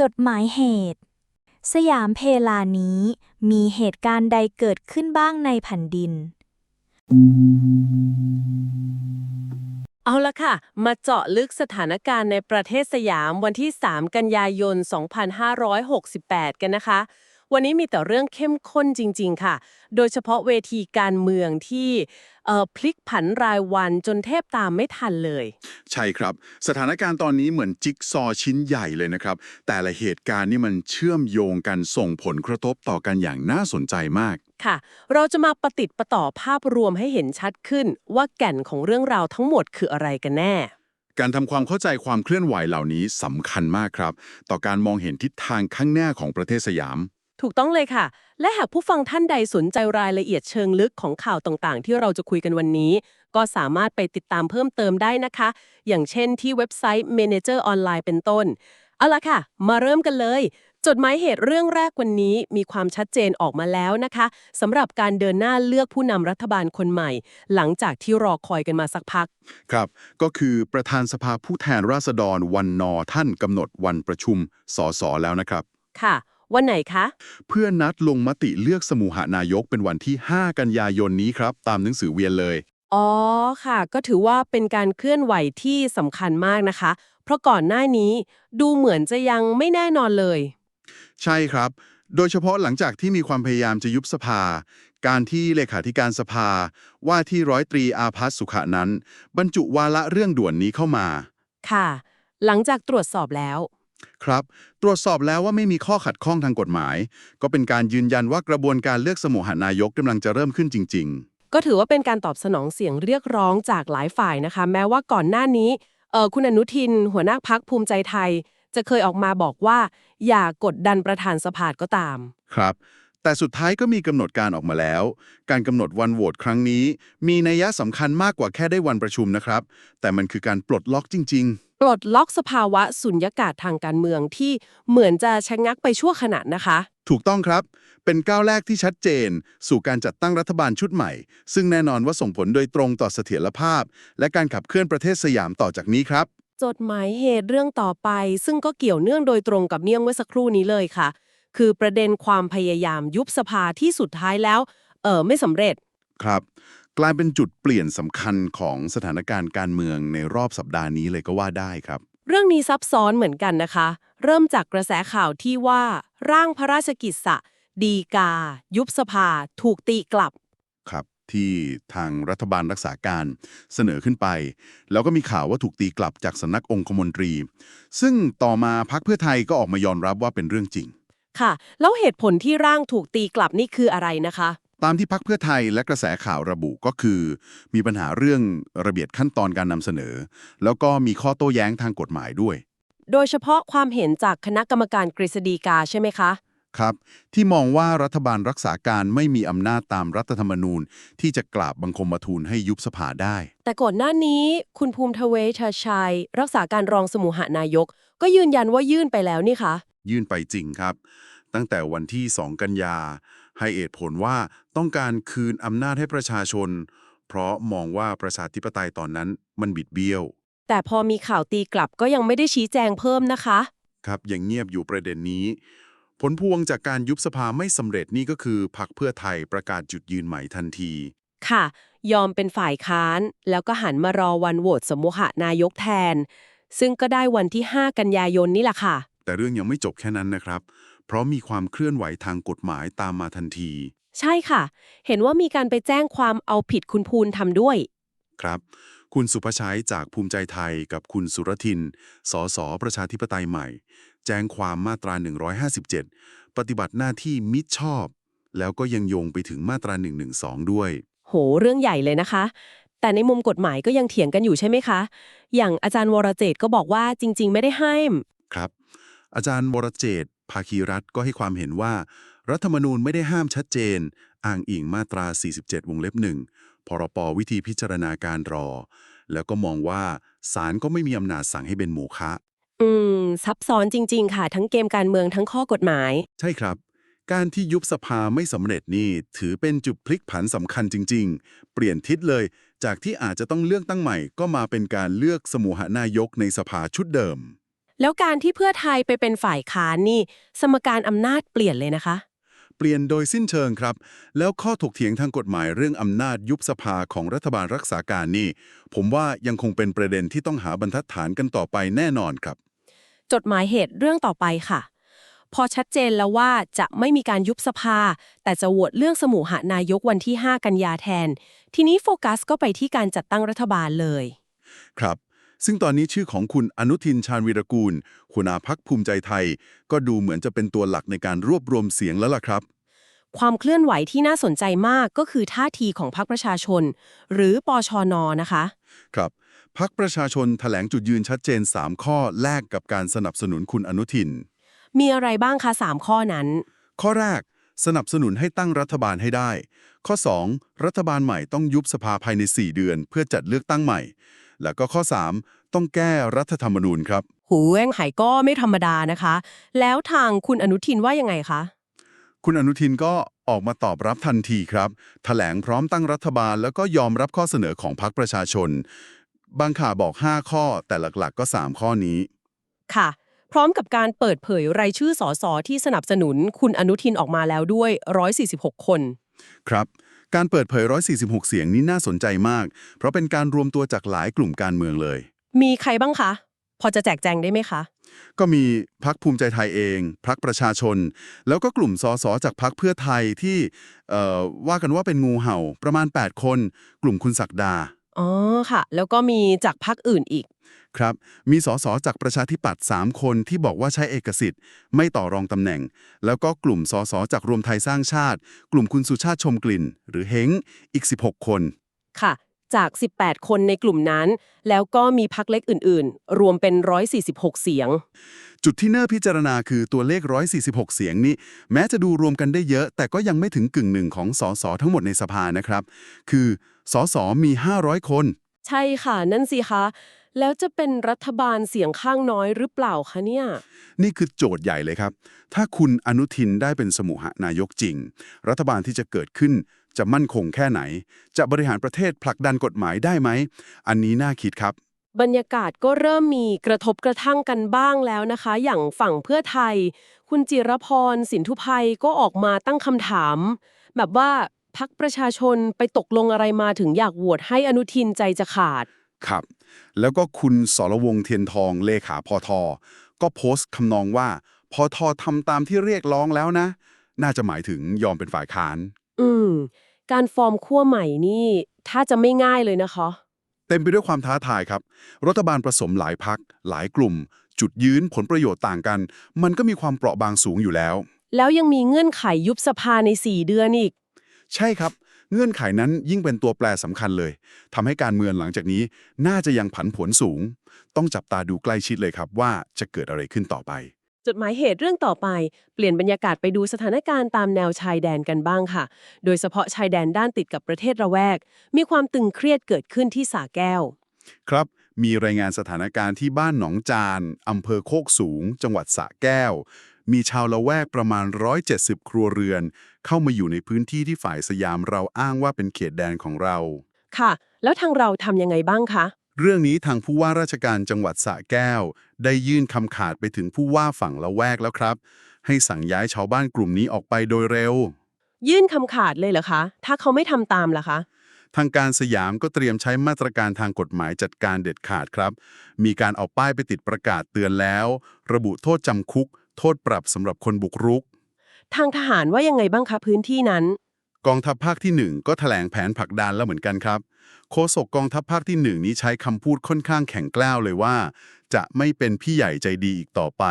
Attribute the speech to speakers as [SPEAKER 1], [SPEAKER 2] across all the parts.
[SPEAKER 1] จดหมายเหตุ สยามเพลานี้มีเหตุการณ์ใดเกิดขึ้นบ้างในแผ่นดิน
[SPEAKER 2] เอาละค่ะ มาเจาะลึกสถานการณ์ในประเทศสยามวันที่ 3 กันยายน 2568 กันนะคะ วันนี้มีแต่เรื่องเข้มข้นจริง ๆ ค่ะ โดยเฉพาะเวทีการเมืองที่เอ่อพลิกผันรายวันจนแทบตามไม่ทันเลย
[SPEAKER 3] ใช่ครับ สถานการณ์ตอนนี้เหมือนจิ๊กซอว์ชิ้นใหญ่เลยนะครับ แต่ละเหตุการณ์นี่มันเชื่อมโยงกันส่งผลกระทบต่อกันอย่างน่าสนใจมาก
[SPEAKER 2] ค่ะ เราจะมาประติดประต่อภาพรวมให้เห็นชัดขึ้น ว่าแก่นของเรื่องราวทั้งหมดคืออะไรกันแน่
[SPEAKER 3] การทำความเข้าใจความเคลื่อนไหวเหล่านี้สำคัญมากครับ ต่อการมองเห็นทิศทางข้างหน้าของประเทศสยาม
[SPEAKER 2] ถูกต้องเลยค่ะ และหากผู้ฟังท่านใดสนใจรายละเอียดเชิงลึกของข่าวต่างๆ ที่เราจะคุยกันวันนี้ ก็สามารถไปติดตามเพิ่มเติมได้นะคะ อย่างเช่นที่เว็บไซต์ Manager Online เป็นต้น เอาละค่ะ มาเริ่มกันเลย จดหมายเหตุเรื่องแรกวันนี้มีความชัดเจนออกมาแล้วนะคะสำหรับการเดินหน้าเลือกผู้นำรัฐบาลคนใหม่ หลังจากที่รอคอยกันมาสักพัก
[SPEAKER 3] ครับ ก็คือประธานสภาผู้แทนราษฎรวันนอท่านกำหนดวันประชุมสสแล้วนะครับ
[SPEAKER 2] ค่ะ วันไหนคะ
[SPEAKER 3] เพื่อนัดลงมติเลือกสมุหานายกเป็นวันที่ 5 กันยายนนี้ครับ ตามหนังสือเวียนเลย
[SPEAKER 2] อ๋อค่ะ ก็ถือว่าเป็นการเคลื่อนไหวที่สำคัญมากนะคะ เพราะก่อนหน้านี้ดูเหมือนจะยังไม่แน่นอนเลย
[SPEAKER 3] ใช่ครับ โดยเฉพาะหลังจากที่มีความพยายามจะยุบสภา การที่เลขาธิการสภา ว่าที่ร้อยตรีอาภัสสุขะนั้น บรรจุวาระเรื่องด่วนนี้เข้ามา
[SPEAKER 2] ค่ะ หลังจากตรวจสอบแล้ว
[SPEAKER 3] ครับ ตรวจสอบแล้วว่าไม่มีข้อขัดข้องทางกฎหมาย ก็เป็นการยืนยันว่ากระบวนการเลือกสมุหานายกกำลังจะเริ่มขึ้นจริง
[SPEAKER 2] ก็ถือว่าเป็นการตอบสนองเสียงเรียกร้องจากหลายฝ่ายนะคะ แม้ว่าก่อนหน้านี้เออคุณอนุทิน หัวหน้าพักภูมิใจไทย จะเคยออกมาบอกว่า อย่ากดดันประธานสภาก็ตาม
[SPEAKER 3] ๆครับ แต่สุดท้ายก็มีกำหนดการออกมาแล้ว การกำหนดวันโหวตครั้งนี้ มีนัยยะสำคัญมากกว่าแค่ได้วันประชุมนะครับ แต่มันคือการปลดล็อกจริง ๆ
[SPEAKER 2] ปลดล็อกสภาวะสุญญากาศทางการเมืองที่เหมือนจะชะงักไปชั่วขณะนะคะ
[SPEAKER 3] ถูกต้องครับ เป็นก้าวแรกที่ชัดเจน สู่การจัดตั้งรัฐบาลชุดใหม่ ซึ่งแน่นอนว่าส่งผลโดยตรงต่อเสถียรภาพ และการขับเคลื่อนประเทศสยามต่อจากนี้ครับ
[SPEAKER 2] จดหมายเหตุเรื่องต่อไป ซึ่งก็เกี่ยวเนื่องโดยตรงกับเนื่องเมื่อสักครู่นี้เลยค่ะ คือประเด็นความพยายามยุบสภาที่สุดท้ายแล้ว เออไม่สำเร็จ
[SPEAKER 3] ครับ กลายเป็นจุดเปลี่ยนสำคัญของสถานการณ์การเมืองในรอบสัปดาห์นี้เลยก็ว่าได้ครับ
[SPEAKER 2] เรื่องนี้ซับซ้อนเหมือนกันนะคะ เริ่มจากกระแสข่าวที่ว่า ร่างพระราชกิจสะดีกา ยุบสภา ถูกตีกลับ
[SPEAKER 3] ครับ ที่ทางรัฐบาลรักษาการเสนอขึ้นไป แล้วก็มีข่าวว่าถูกตีกลับจากสำนักองคมนตรี ซึ่งต่อมาพักเพื่อไทยก็ออกมายอมรับว่าเป็นเรื่องจริง
[SPEAKER 2] ค่ะ แล้วเหตุผลที่ร่างถูกตีกลับนี่คืออะไรนะคะ
[SPEAKER 3] ตามที่พักเพื่อไทยและกระแสข่าวระบุก็คือ มีปัญหาเรื่องระเบียบขั้นตอนการนำเสนอ แล้วก็มีข้อโต้แย้งทางกฎหมายด้วย
[SPEAKER 2] โดยเฉพาะความเห็นจากคณะกรรมการกฤษฎีกาใช่ไหมคะ
[SPEAKER 3] ครับ ที่มองว่ารัฐบาลรักษาการไม่มีอำนาจตามรัฐธรรมนูญ ที่จะกราบบังคมทูลให้ยุบสภาได้
[SPEAKER 2] แต่ก่อนหน้านี้ คุณภูมิทเวชชัย รักษาการรองสมุหานายก ก็ยืนยันว่ายื่นไปแล้วนี่คะ
[SPEAKER 3] ยื่นไปจริงครับ ตั้งแต่วันที่ 2 กันยา ให้เหตุผลว่าต้องการคืนอำนาจให้ประชาชน เพราะมองว่าประชาธิปไตยตอนนั้นมันบิดเบี้ยว
[SPEAKER 2] แต่พอมีข่าวตีกลับก็ยังไม่ได้ชี้แจงเพิ่มนะคะ
[SPEAKER 3] ครับยังเงียบอยู่ประเด็นนี้ ผลพวงจากการยุบสภาไม่สำเร็จนี่ก็คือพรรคเพื่อไทยประกาศจุดยืนใหม่ทันที
[SPEAKER 2] ค่ะ ยอมเป็นฝ่ายค้าน แล้วก็หันมารอวันโหวตสมุหานายกแทน ซึ่งก็ได้วันที่ 5 กันยายนนี่แหละค่ะ
[SPEAKER 3] แต่เรื่องยังไม่จบแค่นั้นนะครับ เพราะมีความเคลื่อนไหวทางกฎหมายตามมาทันที
[SPEAKER 2] ใช่ค่ะ เห็นว่ามีการไปแจ้งความเอาผิดคุณภูลทำด้วย
[SPEAKER 3] ครับ คุณสุภชัยจากภูมิใจไทยกับคุณสุรทิน สสประชาธิปไตยใหม่ แจ้งความมาตรา 157 ปฏิบัติหน้าที่มิชอบ แล้วก็ยังโยงไปถึงมาตรา 112 ด้วย
[SPEAKER 2] โห เรื่องใหญ่เลยนะคะ แต่ในมุมกฎหมายก็ยังเถียงกันอยู่ใช่ไหมคะ อย่างอาจารย์วรเจตน์ก็บอกว่าจริง ๆ ไม่ได้ห้าม
[SPEAKER 3] ครับ อาจารย์วรเจตน์ ภาคีรัฐก็ให้ความเห็นว่า รัฐธรรมนูญไม่ได้ห้ามชัดเจน อ้างอิงมาตรา 47 วงเล็บหนึ่งพรปวิธีพิจารณาการรอ แล้วก็มองว่าศาลก็ไม่มีอำนาจสั่งให้เป็นโมฆะ
[SPEAKER 2] อืม ซับซ้อนจริง ๆ ค่ะ ทั้งเกมการเมืองทั้งข้อกฎหมาย
[SPEAKER 3] ใช่ครับ การที่ยุบสภาไม่สำเร็จนี่ถือเป็นจุดพลิกผันสำคัญจริง ๆ เปลี่ยนทิศเลย จากที่อาจจะต้องเลือกตั้งใหม่ ก็มาเป็นการเลือกสมุหนายกในสภาชุดเดิม
[SPEAKER 2] แล้วการที่เพื่อไทยไปเป็นฝ่ายค้านนี่ สมการอำนาจเปลี่ยนเลยนะคะ
[SPEAKER 3] เปลี่ยนโดยสิ้นเชิงครับ แล้วข้อถกเถียงทางกฎหมายเรื่องอำนาจยุบสภาของรัฐบาลรักษาการนี่ ผมว่ายังคงเป็นประเด็นที่ต้องหาบรรทัดฐานกันต่อไปแน่นอนครับ
[SPEAKER 2] จดหมายเหตุเรื่องต่อไปค่ะ พอชัดเจนแล้วว่าจะไม่มีการยุบสภา แต่จะโหวตเรื่องสมุหานายกวันที่ 5 กันยาแทน ทีนี้โฟกัสก็ไปที่การจัดตั้งรัฐบาลเลย
[SPEAKER 3] ครับ ซึ่งตอนนี้ชื่อของคุณอนุทินชาญวีรกูลหัวหน้าพักภูมิใจไทย ก็ดูเหมือนจะเป็นตัวหลักในการรวบรวมเสียงแล้วล่ะครับ
[SPEAKER 2] ความเคลื่อนไหวที่น่าสนใจมากก็คือท่าทีของพรรคประชาชน หรือปชนนะคะ
[SPEAKER 3] ครับพักประชาชนแถลงจุดยืนชัดเจน 3 ข้อแลกกับการสนับสนุนคุณอนุทิน
[SPEAKER 2] มีอะไรบ้างคะสามข้อนั้น
[SPEAKER 3] ข้อแรกสนับสนุนให้ตั้งรัฐบาลให้ได้ ข้อ 2 รัฐบาลใหม่ต้องยุบสภาภายใน 4 เดือน เพื่อจัดเลือกตั้งใหม่ แล้วก็ข้อ 3 ต้องแก้รัฐธรรมนูญครับ
[SPEAKER 2] หูแว่งไห่ก็ไม่ธรรมดานะคะ แล้วทางคุณอนุทินว่ายังไงคะ
[SPEAKER 3] คุณอนุทินก็ออกมาตอบรับทันทีครับแถลงพร้อมตั้งรัฐบาล แล้วก็ยอมรับข้อเสนอของพรรคประชาชน บางข่าวบอก 5 ข้อ แต่หลักๆ ก็ 3 ข้อนี้
[SPEAKER 2] ค่ะ พร้อมกับการเปิดเผยรายชื่อสสที่สนับสนุน คุณอนุทินออกมาแล้วด้วย 146 คน
[SPEAKER 3] ครับ การเปิดเผย 146 เสียงนี้น่าสนใจมาก เพราะเป็นการรวมตัวจากหลายกลุ่มการเมืองเลย
[SPEAKER 2] มีใครบ้างคะ พอจะแจกแจงได้ไหมคะ
[SPEAKER 3] ก็มีพักภูมิใจไทยเองพักประชาชน แล้วก็กลุ่มสสจากพักเพื่อไทยที่เอ่อว่ากันว่าเป็นงูเห่าประมาณ 8 คน กลุ่มคุณศักดา
[SPEAKER 2] อ๋อค่ะ แล้วก็มีจากพรรคอื่นอีก
[SPEAKER 3] ครับ มีสสจากประชาธิปัตย์3คนที่บอกว่าใช้เอกสิทธิ์ ไม่ต่อรองตำแหน่ง แล้วก็กลุ่มสสจากรวมไทยสร้างชาติ กลุ่มคุณสุชาติชมกลิ่น หรือเฮงอีก 16 คน
[SPEAKER 2] ค่ะ จาก 18 คนในกลุ่มนั้น แล้วก็มีพรรคเล็กอื่นๆ รวมเป็น 146 เสียง
[SPEAKER 3] จุดที่น่าพิจารณาคือตัวเลข 146 เสียงนี้ แม้จะดูรวมกันได้เยอะ แต่ก็ยังไม่ถึงกึ่งหนึ่งของสสทั้งหมดในสภานะครับ คือ สสมี 500 คน
[SPEAKER 2] ใช่ค่ะ นั่นสิคะ แล้วจะเป็นรัฐบาลเสียงข้างน้อยหรือเปล่าคะเนี่ย
[SPEAKER 3] นี่คือโจทย์ใหญ่เลยครับ ถ้าคุณอนุทินได้เป็นสมุหนายกจริง รัฐบาลที่จะเกิดขึ้นจะมั่นคงแค่ไหน จะบริหารประเทศผลักดันกฎหมายได้ไหม อันนี้น่าคิดครับ
[SPEAKER 2] บรรยากาศก็เริ่มมีกระทบกระทั่งกันบ้างแล้วนะคะ อย่างฝั่งเพื่อไทย คุณจิรพรสินทุภัยก็ออกมาตั้งคำถาม แบบว่า พักประชาชนไปตกลงอะไรมาถึงอยากโหวตให้อนุทินใจจะขาด
[SPEAKER 3] ครับ แล้วก็คุณสรวงศ์เทียนทองเลขาพอทอก็โพสต์คำนองว่าพอทอทำตามที่เรียกร้องแล้วนะ น่าจะหมายถึงยอมเป็นฝ่ายค้าน
[SPEAKER 2] อืม การฟอร์มขั้วใหม่นี่ ถ้าจะไม่ง่ายเลยนะคะ
[SPEAKER 3] เต็มไปด้วยความท้าทายครับ รัฐบาลผสมหลายพัก หลายกลุ่ม จุดยืนผลประโยชน์ต่างกัน มันก็มีความเปราะบางสูงอยู่แล้ว
[SPEAKER 2] แล้วยังมีเงื่อนไขยุบสภาใน 4 เดือนอีก
[SPEAKER 3] ใช่ครับ เงื่อนไขนั้นยิ่งเป็นตัวแปรสำคัญเลยทำให้การเมืองหลังจากนี้น่าจะยังผันผวนสูง ต้องจับตาดูใกล้ชิดเลยครับว่าจะเกิดอะไรขึ้นต่อไป
[SPEAKER 2] จดหมายเหตุเรื่องต่อไป เปลี่ยนบรรยากาศไปดูสถานการณ์ตามแนวชายแดนกันบ้างค่ะ โดยเฉพาะชายแดนด้านติดกับประเทศระแวก มีความตึงเครียดเกิดขึ้นที่สาแก้ว
[SPEAKER 3] ครับมีรายงานสถานการณ์ที่บ้านหนองจาน อำเภอโคกสูง จังหวัดสระแก้ว มีชาวละแวกประมาณ 170 ครัวเรือน เข้ามาอยู่ในพื้นที่ที่ฝ่ายสยามเราอ้างว่าเป็นเขตแดนของเรา
[SPEAKER 2] ค่ะ แล้วทางเราทำยังไงบ้างคะ
[SPEAKER 3] เรื่องนี้ทางผู้ว่าราชการจังหวัดสระแก้ว ได้ยื่นคำขาดไปถึงผู้ว่าฝั่งละแวกแล้วครับ ให้สั่งย้ายชาวบ้านกลุ่มนี้ออกไปโดยเร็ว
[SPEAKER 2] ยื่นคำขาดเลยเหรอคะ ถ้าเขาไม่ทำตามล่ะคะ
[SPEAKER 3] ทางการสยามก็เตรียมใช้มาตรการทางกฎหมายจัดการเด็ดขาดครับ มีการเอาป้ายไปติดประกาศเตือนแล้ว ระบุโทษจำคุก โทษปรับสำหรับคนบุกรุก
[SPEAKER 2] ทางทหารว่ายังไงบ้างคะพื้นที่นั้น
[SPEAKER 3] กองทัพภาคที่ 1 ก็แถลงแผนผลักดันแล้วเหมือนกันครับ โฆษกกองทัพภาคที่ 1 นี้ใช้คำพูดค่อนข้างแข็งกล้าวเลยว่า จะไม่เป็นพี่ใหญ่ใจดีอีกต่อไป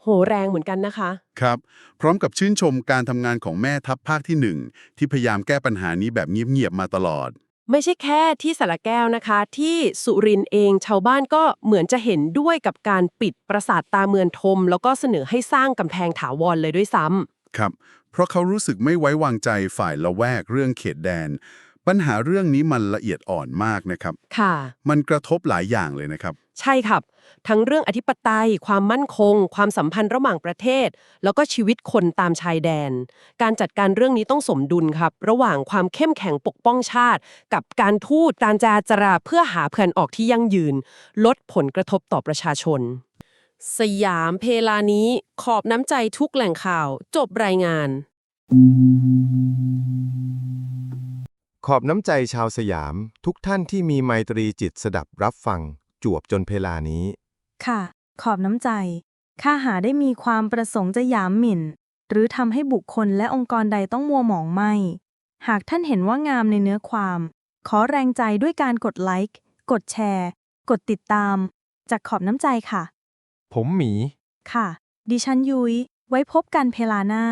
[SPEAKER 2] โหแรงเหมือนกันนะคะ
[SPEAKER 3] ครับ พร้อมกับชื่นชมการทำงานของแม่ทัพภาคที่ 1 ที่พยายามแก้ปัญหานี้แบบเงียบๆมาตลอด
[SPEAKER 2] ไม่ใช่แค่ที่สระแก้วนะคะ ที่สุรินทร์เองชาวบ้านก็เหมือนจะเห็นด้วยกับการปิดปราสาทตาเมือนทม แล้วก็เสนอให้สร้างกำแพงถาวรเลยด้วยซ้ำ
[SPEAKER 3] ครับ เพราะเขารู้สึกไม่ไว้วางใจฝ่ายละแวกเรื่องเขตแดน ปัญหาเรื่องนี้มันละเอียดอ่อนมากนะครับ
[SPEAKER 2] ค่ะ
[SPEAKER 3] มันกระทบหลายอย่างเลยนะครับ
[SPEAKER 2] ใช่ครับ ทั้งเรื่องอธิปไตย ความมั่นคง ความสัมพันธ์ระหว่างประเทศ แล้วก็ชีวิตคนตามชายแดน การจัดการเรื่องนี้ต้องสมดุลครับ ระหว่างความเข้มแข็งปกป้องชาติ กับการทูตการจราจราเพื่อหาเพื่อนออกที่ยั่งยืน ลดผลกระทบต่อประชาชน สยามเพลานี้ขอบน้ำใจทุกแหล่งข่าว จบรายงาน
[SPEAKER 4] ขอบน้ำใจชาวสยาม ทุกท่านที่มีไมตรีจิตสดับรับฟัง จวบจนเพลานี้
[SPEAKER 1] ค่ะ ขอบน้ำใจ ข้าหาได้มีความประสงค์จะหยามหมิ่น หรือทำให้บุคคลและองค์กรใดต้องมัวหมองไม่ หากท่านเห็นว่างามในเนื้อความ ขอแรงใจด้วยการกดไลค์ กดแชร์ กดติดตาม จากขอบน้ำใจค่ะ
[SPEAKER 4] ผมหมี
[SPEAKER 1] ค่ะ ดิฉันยุย้ย ไว้พบกันเพลาหน้า